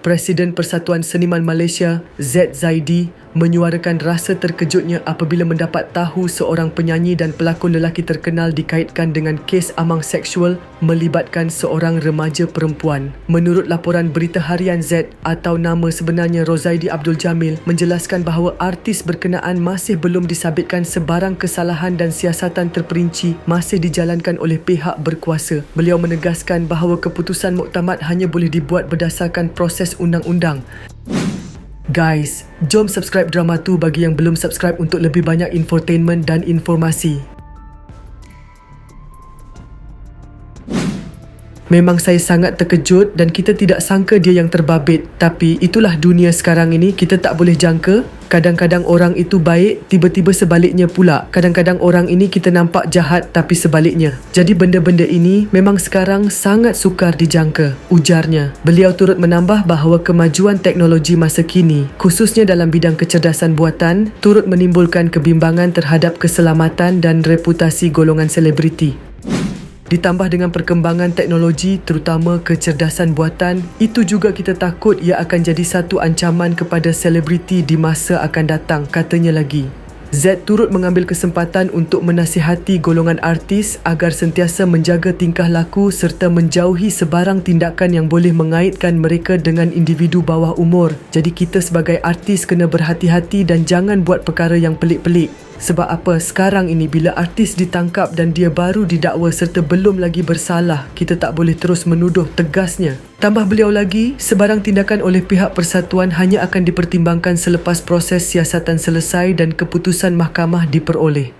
Presiden Persatuan Seniman Malaysia, Z Zaidi, menyuarakan rasa terkejutnya apabila mendapat tahu seorang penyanyi dan pelakon lelaki terkenal dikaitkan dengan kes amang seksual melibatkan seorang remaja perempuan. Menurut laporan berita harian Z atau nama sebenarnya Rozaidi Abdul Jamil menjelaskan bahawa artis berkenaan masih belum disabitkan sebarang kesalahan dan siasatan terperinci masih dijalankan oleh pihak berkuasa. Beliau menegaskan bahawa keputusan muktamad hanya boleh dibuat berdasarkan proses undang-undang. Guys, jom subscribe drama tu bagi yang belum subscribe untuk lebih banyak infotainment dan informasi. Memang saya sangat terkejut dan kita tidak sangka dia yang terbabit. Tapi itulah dunia sekarang ini, kita tak boleh jangka Kadang-kadang orang itu baik, tiba-tiba sebaliknya pula. Kadang-kadang orang ini kita nampak jahat tapi sebaliknya. Jadi benda-benda ini memang sekarang sangat sukar dijangka, ujarnya. Beliau turut menambah bahawa kemajuan teknologi masa kini, khususnya dalam bidang kecerdasan buatan, turut menimbulkan kebimbangan terhadap keselamatan dan reputasi golongan selebriti. Ditambah dengan perkembangan teknologi terutama kecerdasan buatan, itu juga kita takut ia akan jadi satu ancaman kepada selebriti di masa akan datang, katanya lagi. Z turut mengambil kesempatan untuk menasihati golongan artis agar sentiasa menjaga tingkah laku serta menjauhi sebarang tindakan yang boleh mengaitkan mereka dengan individu bawah umur. Jadi kita sebagai artis kena berhati-hati dan jangan buat perkara yang pelik-pelik. Sebab apa sekarang ini bila artis ditangkap dan dia baru didakwa serta belum lagi bersalah, kita tak boleh terus menuduh tegasnya. Tambah beliau lagi, sebarang tindakan oleh pihak persatuan hanya akan dipertimbangkan selepas proses siasatan selesai dan keputusan mahkamah diperoleh.